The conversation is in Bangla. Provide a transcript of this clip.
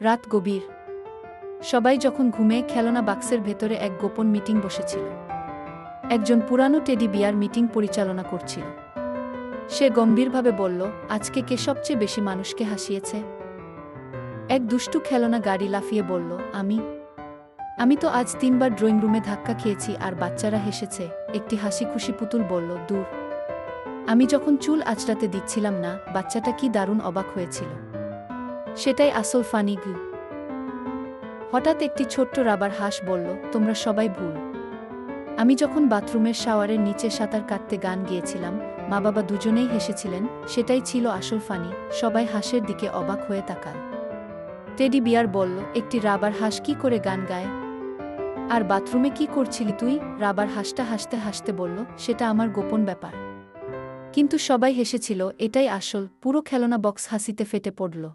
রাত গভীর। সবাই যখন ঘুমে খেলনা বাক্সের ভেতরে এক গোপন মিটিং বসেছিল। একজন পুরানো টেডি বিয়ার মিটিং পরিচালনা করছিল। সে গম্ভীরভাবে বলল, আজকে কে সবচেয়ে বেশি মানুষকে হাসিয়েছে? এক দুষ্টু খেলনা গাড়ি লাফিয়ে বলল, আমি। আমি তো আজ তিনবার ড্রয়িং রুমে ধাক্কা খেয়েছি আর বাচ্চারা হেসেছে। একটি হাসি খুশি পুতুল বলল, দূর। আমি যখন চুল আঁচড়াতে দিচ্ছিলাম না, বাচ্চাটা কি দারুণ অবাক হয়েছিল। সেটাই আসল ফানি গু। হঠাৎ একটি ছোট্ট রাবার হাঁস বলল, তোমরা সবাই ভুল। আমি যখন বাথরুমের শাওয়ারের নিচে সাঁতার কাটতে গান গিয়েছিলাম মা বাবা দুজনেই হেসেছিলেন, সেটাই ছিল আসল ফানি, সবাই হাঁসের দিকে অবাক হয়ে তাকাল। টেডি বিয়ার বলল, একটি রাবার হাঁস কি করে গান গায়? আর বাথরুমে কি করছিলি তুই? রাবার হাঁসটা হাসতে হাসতে বলল, সেটা আমার গোপন ব্যাপার। কিন্তু সবাই হেসেছিল, এটাই আসল। পুরো খেলনা বক্স হাসিতে ফেটে পড়ল।